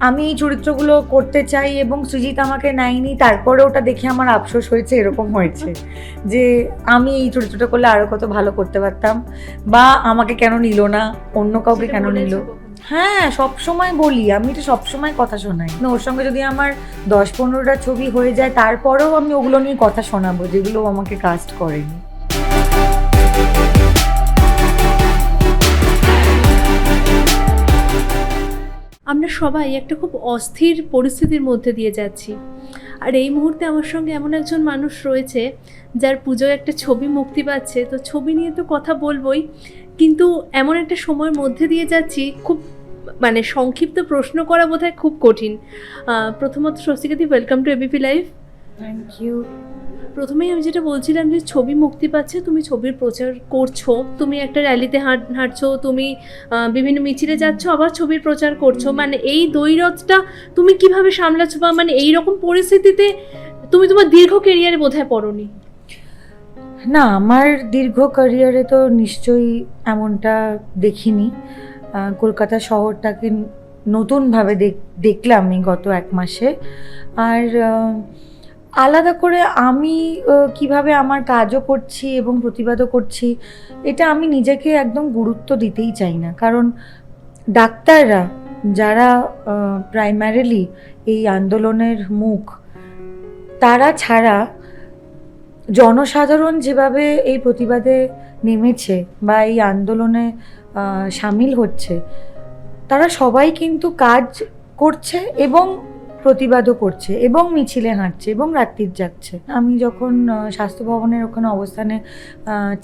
আমি এই চরিত্রগুলো করতে চাই এবং সুজিত আমাকে নেয়নি তারপরে ওটা দেখে আমার আফসোস হয়েছে এরকম হয়েছে যে আমি এই চরিত্রটা করলে আরও কত ভালো করতে পারতাম বা আমাকে কেন নিল না অন্য কাউকে কেন নিল? হ্যাঁ সব সময় বলি আমি তো সব সময় কথা শোনাই। না ওর সঙ্গে যদি আমার দশ পনেরোটা ছবি হয়ে যায় তারপরেও আমি ওগুলো নিয়ে কথা শোনাবো যেগুলো আমাকে কাস্ট করেনি। আমরা সবাই একটা খুব অস্থির পরিস্থিতির মধ্যে দিয়ে যাচ্ছি। আর এই মুহূর্তে আমার সঙ্গে এমন একজন মানুষ রয়েছে, যার পুজোয় একটা ছবি মুক্তি পাচ্ছে। তো ছবি নিয়ে তো কথা বলবোই, কিন্তু এমন একটা সময়ের মধ্যে দিয়ে যাচ্ছি, খুব মানে সংক্ষিপ্ত প্রশ্ন করা বোধহয় খুব কঠিন। প্রথমত, স্বস্তিকাদি welcome to ABP live thank you প্রথমেই আমি যেটা বলছিলাম যে ছবি মুক্তি পাচ্ছে তুমি ছবির প্রচার করছ তুমি একটা র্যালিতে হাঁট হাঁটছো তুমি বিভিন্ন মিছিলে যাচ্ছ আবার ছবির প্রচার করছ। মানে এই দৈরথটা তুমি কীভাবে সামলাচ্ছ বা মানে এই রকম পরিস্থিতিতে তুমি তোমার দীর্ঘ কেরিয়ারে বোধহয় পড়নি? না আমার দীর্ঘ ক্যারিয়ারে তো নিশ্চয়ই এমনটা দেখিনি। কলকাতা শহরটাকে নতুনভাবে দেখ- দেখলাম এই গত এক মাসে। আর আলাদা করে আমি কীভাবে আমার কাজও করছি এবং প্রতিবাদও করছি, এটা আমি নিজেকে একদম গুরুত্ব দিতেই চাই না। কারণ ডাক্তাররা যারা প্রাইমারিলি এই আন্দোলনের মুখ, তারা ছাড়া জনসাধারণ যেভাবে এই প্রতিবাদে নেমেছে বা এই আন্দোলনে সামিল হচ্ছে, তারা সবাই কিন্তু কাজ করছে এবং প্রতিবাদও করছে এবং মিছিলে হাঁটছে এবং রাত্রির যাচ্ছে। আমি যখন স্বাস্থ্য ভবনের ওখানে অবস্থানে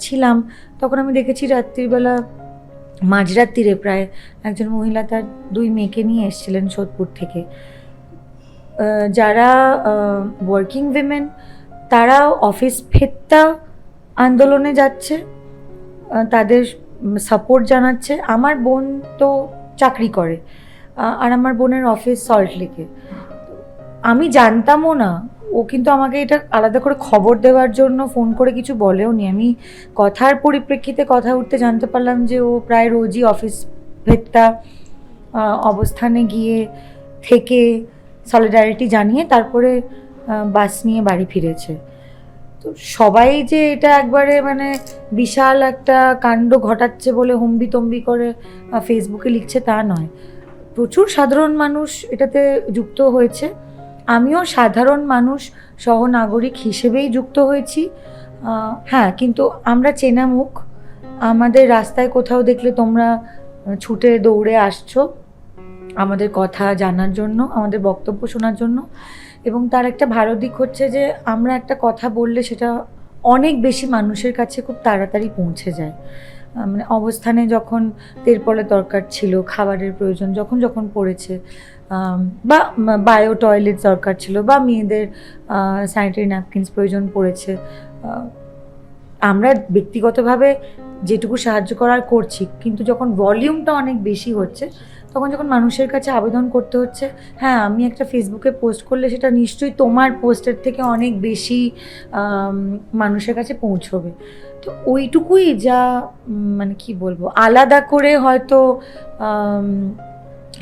ছিলাম, তখন আমি দেখেছি রাত্রিবেলা মাঝরাত্রিরে প্রায় একজন মহিলা তার দুই মেয়েকে নিয়ে এসেছিলেন সোদপুর থেকে। যারা ওয়ার্কিং উইমেন তারা অফিস ফেরতা আন্দোলনে যাচ্ছে তাদের সাপোর্ট জানাচ্ছে। আমার বোন তো চাকরি করে আর আমার বোনের অফিস সল্ট লেকে আমি জানতামও না। ও কিন্তু আমাকে এটা আলাদা করে খবর দেওয়ার জন্য ফোন করে কিছু বলেও নি আমি কথার পরিপ্রেক্ষিতে কথা উঠতে জানতে পারলাম যে ও প্রায় রোজই অফিস ভেত্তা অবস্থানে গিয়ে থেকে সলিডারিটি জানিয়ে তারপরে বাস নিয়ে বাড়ি ফিরেছে। তো সবাই যে এটা একবারে মানে বিশাল একটা কাণ্ড ঘটাচ্ছে বলে হম্বি তম্বি করে ফেসবুকে লিখছে তা নয়। প্রচুর সাধারণ মানুষ এটাতে যুক্ত হয়েছে। আমিও সাধারণ মানুষ, সহনাগরিক হিসেবেই যুক্ত হয়েছি। হ্যাঁ কিন্তু আমরা চেনা মুখ আমাদের রাস্তায় কোথাও দেখলে তোমরা ছুটে দৌড়ে আসছো আমাদের কথা জানার জন্য, আমাদের বক্তব্য শোনার জন্য। এবং তার একটা ভালো দিক হচ্ছে যে, আমরা একটা কথা বললে সেটা অনেক বেশি মানুষের কাছে খুব তাড়াতাড়ি পৌঁছে যায়। মানে অবস্থানে যখন তেরপলের দরকার ছিল, খাবারের প্রয়োজন, যখন যখন পড়েছে বা বায়ো টয়লেট দরকার ছিল, বা মেয়েদের স্যানিটারি ন্যাপকিনস প্রয়োজন পড়েছে। আমরা ব্যক্তিগতভাবে যেটুকু সাহায্য করার করছি, কিন্তু যখন ভলিউমটা অনেক বেশি হচ্ছে, তখন যখন মানুষের কাছে আবেদন করতে হচ্ছে হ্যাঁ আমি একটা ফেসবুকে পোস্ট করলে সেটা নিশ্চয়ই তোমার পোস্টের থেকে অনেক বেশি মানুষের কাছে পৌঁছবে। তো ওইটুকুই যা মানে কি বলব, আলাদা করে হয়তো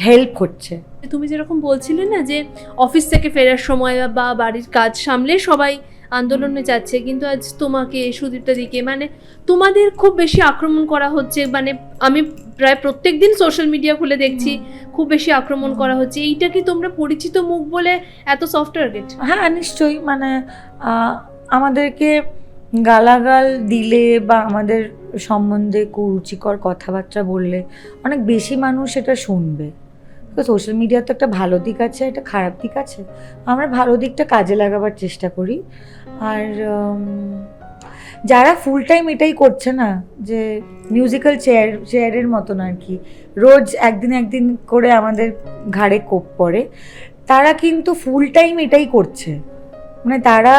হেল্প হচ্ছে। তুমি যেরকম বলছিলে না যে অফিস থেকে ফেরার সময় বা বাড়ির কাজ সামলে সবাই আন্দোলনে যাচ্ছে কিন্তু আজ তোমাকে সুদীপ্তা দিকে মানে তোমাদের খুব বেশি আক্রমণ করা হচ্ছে মানে আমি প্রায় প্রত্যেক দিন সোশ্যাল মিডিয়া খুলে দেখছি খুব বেশি আক্রমণ করা হচ্ছে। এইটা কি তোমরা পরিচিত মুখ বলে এত সফট টার্গেট হ্যাঁ নিশ্চয়ই মানে আমাদেরকে গালাগাল দিলে বা আমাদের সম্বন্ধে কুরুচিকর কথাবার্তা বললে অনেক বেশি মানুষ এটা শুনবে। তো সোশ্যাল মিডিয়ার তো একটা ভালো দিক আছে, একটা খারাপ দিক আছে। আমরা ভালো দিকটা কাজে লাগাবার চেষ্টা করি। আর যারা ফুল টাইম এটাই করছে না, যে মিউজিক্যাল চেয়ার চেয়ারের মতন আর কি, রোজ একদিন একদিন করে আমাদের ঘাড়ে কোপ পড়ে, তারা কিন্তু ফুল টাইম এটাই করছে। মানে তারা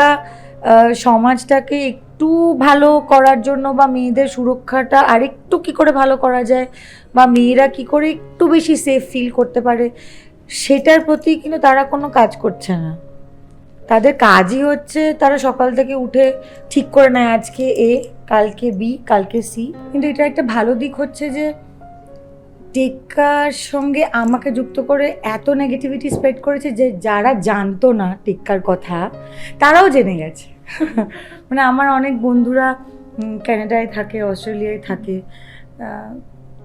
সমাজটাকে একটু ভালো করার জন্য বা মেয়েদের সুরক্ষাটা আরেকটু কি করে ভালো করা যায় বা মেয়েরা কি করে একটু বেশি সেফ ফিল করতে পারে, সেটার প্রতি কিন্তু তারা কোনো কাজ করছে না। তাদের কাজই হচ্ছে তারা সকাল থেকে উঠে ঠিক করে নেয় আজকে এ, কালকে বি, কালকে সি। কিন্তু এটা একটা ভালো দিক হচ্ছে যে টেক্কার সঙ্গে আমাকে যুক্ত করে এত নেগেটিভিটি স্প্রেড করেছে যে যারা জানতো না টেক্কার কথা, তারাও জেনে গেছে। মানে আমার অনেক বন্ধুরা উম, কানাডায় থাকে অস্ট্রেলিয়ায় থাকে।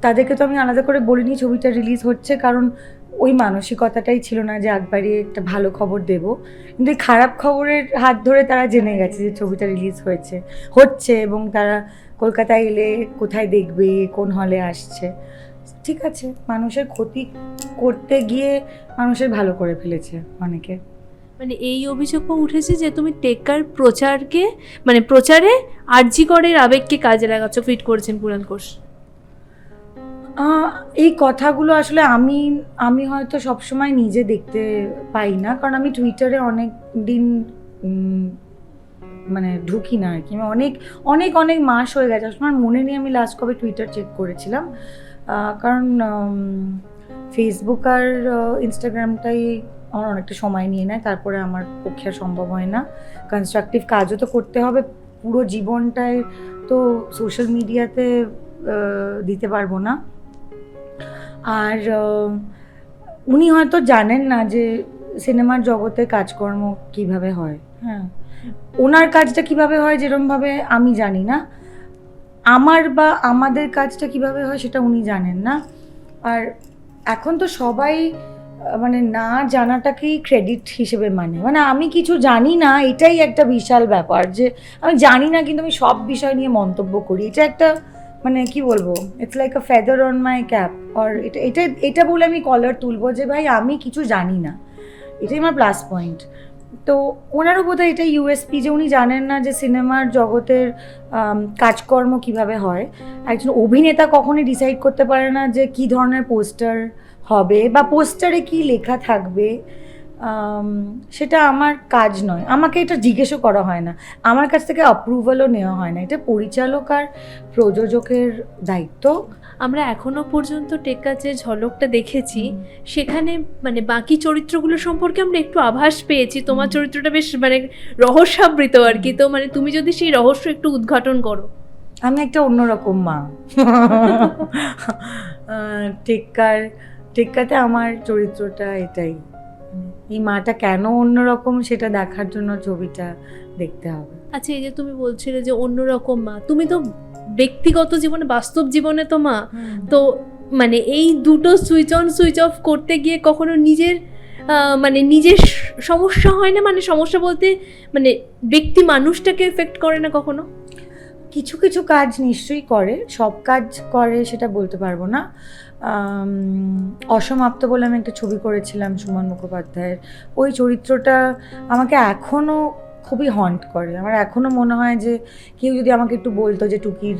তাদেরকে তো আমি আলাদা করে বলিনি ছবিটা রিলিজ হচ্ছে কারণ ওই মানসিকতাটাই ছিল না যে একবারই একটা ভালো খবর দেব। কিন্তু খারাপ খবরের হাত ধরে তারা জেনে গেছে যে ছবিটা রিলিজ হয়েছে হচ্ছে এবং তারা কলকাতায় এলে কোথায় দেখবে কোন হলে আসছে। ঠিক আছে মানুষের ক্ষতি করতে গিয়ে মানুষের ভালো করে ফেলেছে অনেকে। মানে এই অভিযোগও উঠেছে যে তুমি টেক্কার প্রচারকে মানে প্রচারে আরজিকরের আবেগকে কাজে লাগাচ্ছ, ফিট করেছেন পুরাণ কোষ। এই কথাগুলো আসলে আমি আমি হয়তো সবসময় নিজে দেখতে পাই না, কারণ আমি টুইটারে অনেক দিন মানে ঢুকি না আর কি। আমি অনেক অনেক অনেক মাস হয়ে গেছে। আমার মনে নেই আমি লাস্ট কবে টুইটার চেক করেছিলাম। কারণ ফেসবুক আর ইনস্টাগ্রামটাই আমার অনেকটা সময় নিয়ে নেয় তারপরে আমার পক্ষে আর সম্ভব হয় না। কনস্ট্রাকটিভ কাজও তো করতে হবে পুরো জীবনটাই তো সোশ্যাল মিডিয়াতে দিতে পারব না। আর উনি হয়তো জানেন না যে সিনেমার জগতে কাজকর্ম কীভাবে হয়। হ্যাঁ। ওনার কাজটা কীভাবে হয় যেরমভাবে আমি জানি না। আমার বা আমাদের কাজটা কীভাবে হয় সেটা উনি জানেন না। আর এখন তো সবাই মানে না জানাটাকেই ক্রেডিট হিসেবে মানে। মানে আমি কিছু জানি না, এটাই একটা বিশাল ব্যাপার যে আমি জানি না কিন্তু আমি সব বিষয় নিয়ে মন্তব্য করি। এটা একটা মানে কি বলব it's like a feather on my cap আর এটা এটা এটা বলে আমি কলার তুলবো যে ভাই আমি কিছু জানি না। এটাই আমার প্লাস পয়েন্ট তো ওনারও বোধহয় এটা ইউএসপি যে উনি জানেন না যে সিনেমার জগতের কাজকর্ম কীভাবে হয়। একজন অভিনেতা কখনই ডিসাইড করতে পারে না যে কি ধরনের পোস্টার হবে বা পোস্টারে কি লেখা থাকবে। সেটা আমার কাজ নয়। আমাকে এটা জিজ্ঞেসও করা হয় না। আমার কাছ থেকে অ্যাপ্রুভালও নেওয়া হয় না। এটা পরিচালক আর প্রযোজকের দায়িত্ব। আমরা এখনও পর্যন্ত টেক্কার যে ঝলকটা দেখেছি সেখানে মানে বাকি চরিত্রগুলো সম্পর্কে আমরা একটু আভাস পেয়েছি। তোমার চরিত্রটা বেশ মানে রহস্যাবৃত আর কি। তো মানে তুমি যদি সেই রহস্য একটু উদ্ঘাটন করো। আমি একটা অন্যরকম মা। টেক্কার টেক্কাতে আমার চরিত্রটা এটাই। এই মাটা কেন অন্যরকম সেটা দেখার জন্য ছবিটা দেখতে হবে। আচ্ছা এই যে তুমি বলছিলে যে অন্যরকম মা তুমি তো ব্যক্তিগত জীবনে বাস্তব জীবনে তো মা। তো মানে এই দুটো সুইচ অন সুইচ অফ করতে গিয়ে কখনো নিজের মানে নিজের সমস্যা হয় না? মানে সমস্যা বলতে মানে ব্যক্তি মানুষটাকে এফেক্ট করে না কখনো? কিছু কিছু কাজ নিশ্চয়ই করে, সব কাজ করে সেটা বলতে পারব না। অসমাপ্ত বলে আমি একটা ছবি করেছিলাম সুমন মুখোপাধ্যায়ের। ওই চরিত্রটা আমাকে এখনও খুবই হন্ট করে। আমার এখনও মনে হয় যে কেউ যদি আমাকে একটু বলতো যে টুকির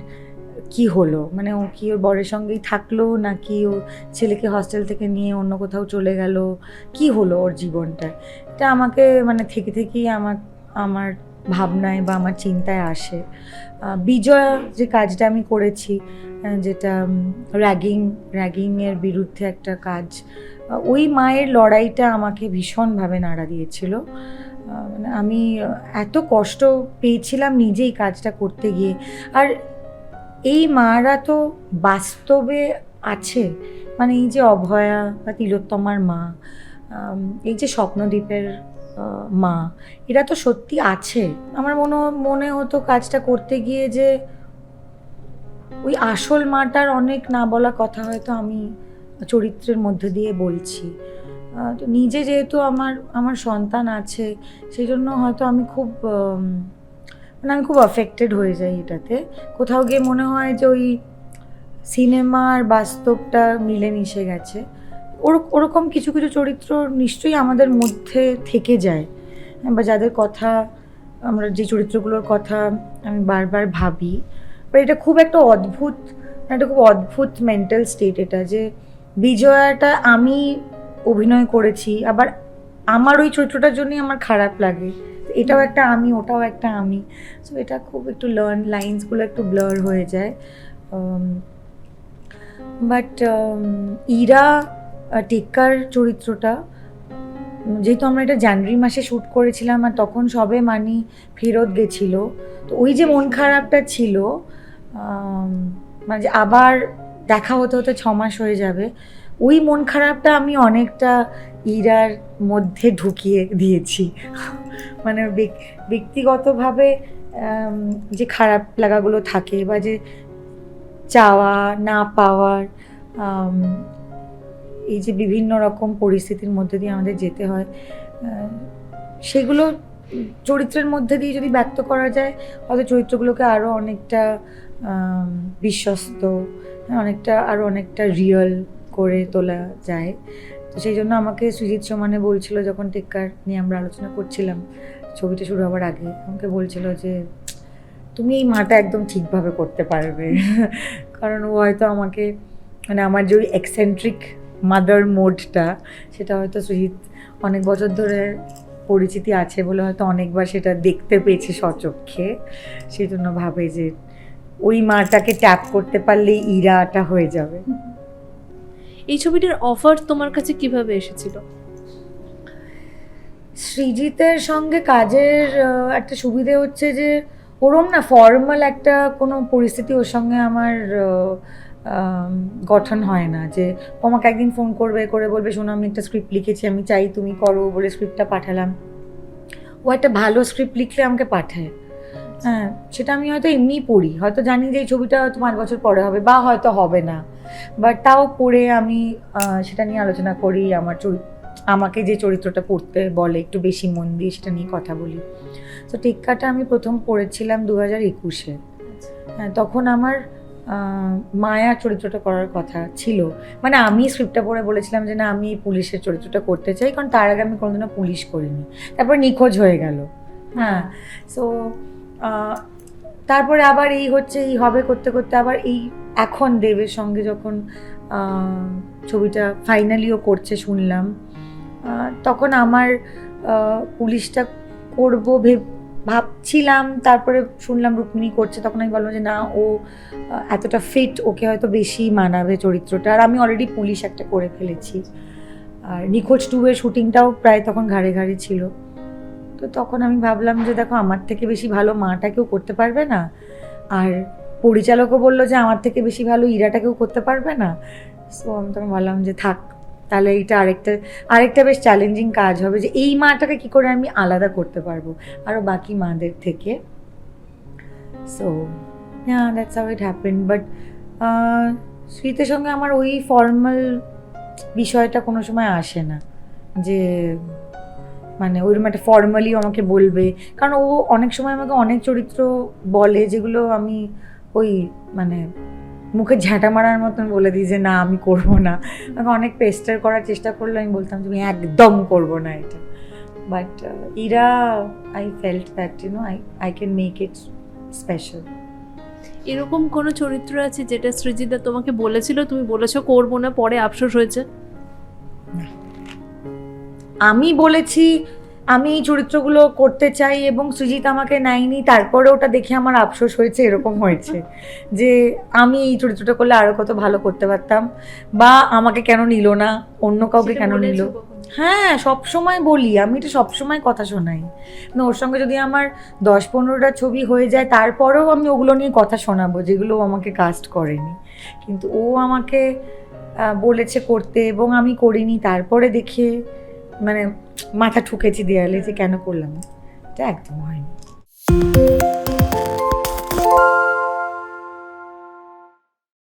কি হলো? মানে ও কি ওর বরের সঙ্গেই থাকল নাকি ও ছেলেকে হস্টেল থেকে নিয়ে অন্য কোথাও চলে গেল? কি হলো ওর জীবনটা? এটা আমাকে মানে থেকে থেকেই আমার আমার ভাবনায় বা আমার চিন্তায় আসে। বিজয়া যে কাজটা আমি করেছি যেটা র্যাগিং র্যাগিংয়ের বিরুদ্ধে একটা কাজ ওই মায়ের লড়াইটা আমাকে ভীষণভাবে নাড়া দিয়েছিল। মানে আমি এত কষ্ট পেয়েছিলাম নিজেই কাজটা করতে গিয়ে। আর এই মারা তো বাস্তবে আছে মানে এই যে অভয়া বা তিলোত্তমার মা এই যে স্বপ্নদ্বীপের মা, এরা তো সত্যি আছে। আমার মনে মনে হতো কাজটা করতে গিয়ে যে ওই আসল মাটার অনেক না বলা কথা হয়তো আমি চরিত্রের মধ্যে দিয়ে বলছি। তো নিজে যেহেতু আমার আমার সন্তান আছে সেই জন্য হয়তো আমি খুব মানে আমি খুব অ্যাফেক্টেড হয়ে যাই এটাতে। কোথাও গিয়ে মনে হয় যে ওই সিনেমার বাস্তবটা মিলে মিশে গেছে। ওরকম কিছু কিছু চরিত্র নিশ্চয়ই আমাদের মধ্যে থেকে যায়। হ্যাঁ, বা যাদের কথা আমরা যে চরিত্রগুলোর কথা আমি বারবার ভাবি বা এটা খুব একটা অদ্ভুত একটা খুব অদ্ভুত মেন্টাল স্টেট এটা যে বিজয়াটা আমি অভিনয় করেছি আবার আমার ওই চরিত্রটার জন্যই আমার খারাপ লাগে। এটাও একটা আমি ওটাও একটা আমি। সো এটা খুব একটু লার্ন লাইন্সগুলো একটু ব্লার হয়ে যায়। বাট ইরা আহ, টেক্কার চরিত্রটা, যেহেতু আমরা এটা জানুয়ারি মাসে শ্যুট করেছিলাম আর তখন সবে মানি ফেরত গেছিল, তো ওই যে মন খারাপটা ছিল মানে আবার দেখা হতে হতে ছ মাস হয়ে যাবে, ওই মন খারাপটা আমি অনেকটা ইরার মধ্যে ঢুকিয়ে দিয়েছি। মানে ব্যক্তিগতভাবে যে খারাপ লাগাগুলো থাকে বা যে চাওয়া না পাওয়ার এই যে বিভিন্ন রকম পরিস্থিতির মধ্যে দিয়ে আমাদের যেতে হয় সেগুলো চরিত্রের মধ্যে দিয়ে যদি ব্যক্ত করা যায় হয়তো চরিত্রগুলোকে আরও অনেকটা বিশ্বস্ত, অনেকটা আরও অনেকটা রিয়েল করে তোলা যায়। তো সেই জন্য আমাকে সুজিত সোমানে বলছিল যখন টেক্কার নিয়ে আমরা আলোচনা করছিলাম, ছবিটা শুরু হওয়ার আগে, আমাকে বলছিল যে, তুমি এই মাটা একদম ঠিকভাবে করতে পারবে। কারণ ও হয়তো আমাকে মানে আমার যে ওই এক্সেন্ট্রিক মাদার মোডটা সেটা হয়তো সুজিত অনেক বছর ধরে পরিচিতি আছে বলে হয়তো অনেকবার সেটা দেখতে পেয়েছে সচক্ষে সেই জন্য ভাবে যে ওই মাটাকে ট্যাপ করতে পারলেই ইরাটা হয়ে যাবে। এই ছবিটার অফার তোমার কাছে কীভাবে এসেছিল? সৃজিতের সঙ্গে কাজের একটা সুবিধে হচ্ছে যে ওরম না ফর্মাল একটা কোনো পরিস্থিতি ওর সঙ্গে আমার গঠন হয় না যে আমাকে একদিন ফোন করবে করে বলবে শোনো আমি একটা স্ক্রিপ্ট লিখেছি আমি চাই তুমি করো বলে স্ক্রিপ্টটা পাঠালাম। ও একটা ভালো স্ক্রিপ্ট লিখলে আমাকে পাঠায়। হ্যাঁ সেটা আমি হয়তো এমনিই পড়ি হয়তো জানি যে এই ছবিটা হয়তো পাঁচ বছর পরে হবে বা হয়তো হবে না। বাট তাও পড়ে আমি সেটা নিয়ে আলোচনা করি আমার চরিত্র আমাকে যে চরিত্রটা পড়তে বলে একটু বেশি মন দিয়ে সেটা নিয়ে কথা বলি। তো টিক্কাটা আমি প্রথম পড়েছিলাম দু হাজার একুশে হ্যাঁ তখন আমার মায়া চরিত্রটা করার কথা ছিল। মানে আমি স্ক্রিপ্টটা পড়ে বলেছিলাম যে, না, আমি পুলিশের চরিত্রটা করতে চাই, কারণ তার আগে আমি কোনোদিনও পুলিশ করিনি। তারপর নিখোঁজ হয়ে গেল। হ্যাঁ সো তারপরে আবার এই হচ্ছে, এই হবে করতে করতে আবার এই এখন দেবের সঙ্গে যখন ছবিটা ফাইনালিও করছে শুনলাম তখন আমার পুলিশটা করব ভেব ভাবছিলাম, তারপরে শুনলাম রুক্মিণী করছে, তখন আমি বললাম যে না, ও এতটা ফিট ওকে হয়তো বেশি মানাবে চরিত্রটা। আর আমি অলরেডি পুলিশ একটা করে ফেলেছি। আর নিখোঁজ টু এর শুটিংটাও প্রায় তখন ঘাড়ে ঘাড়ে ছিল। তো তখন আমি ভাবলাম যে দেখো, আমার থেকে বেশি ভালো মাটা কেউ করতে পারবে না। আর পরিচালকও বলল যে আমার থেকে বেশি ভালো ইরাটা কেউ করতে পারবে না। সো আমি তখন ভাবলাম যে থাক তাহলে এইটা আরেকটা আরেকটা বেশ চ্যালেঞ্জিং কাজ হবে যে এই মাটাকে কি করে আমি আলাদা করতে পারব। আরও বাকি মাদের থেকে। সো হ্যাঁ that's how it happen but স্মৃতির সঙ্গে আমার ওই ফর্মাল বিষয়টা কোনো সময় আসে না। যে মানে ওইরকম একটা ফর্মালি আমাকে বলবে। কারণ ও অনেক সময় আমাকে অনেক চরিত্র বলে যেগুলো আমি ওই মানে মুখে ঝাঁটা মারার মতন বলে দিই যে না আমি করব না। আমাকে অনেক পেস্টার করার চেষ্টা করলে আমি বলতাম তুমি একদম করব না এটা। But Ira I felt that you know I I can make it special এরকম কোনো চরিত্র আছে যেটা সৃজিতা তোমাকে বলেছিল তুমি বলেছ করব না পরে আফসোস হয়েছে? আমি বলেছি আমি এই চরিত্রগুলো করতে চাই এবং সুজিত আমাকে নেয়নি তারপরে ওটা দেখে আমার আফসোস হয়েছে এরকম হয়েছে যে আমি এই চরিত্রটা করলে আরও কত ভালো করতে পারতাম বা আমাকে কেন নিল না অন্য কাউকে কেন নিল? হ্যাঁ সব সময় বলি আমি এটা সব সময় কথা শোনাই। মানে ওর সঙ্গে যদি আমার দশ পনেরোটা ছবি হয়ে যায় তারপরেও আমি ওগুলো নিয়ে কথা শোনাবো যেগুলো আমাকে কাস্ট করেনি। কিন্তু ও আমাকে বলেছে করতে এবং আমি করিনি তারপরে দেখে মানে মাথা ঠুকেছি দেয়ালে যে কেন করলাম এটা একদম হয়নি।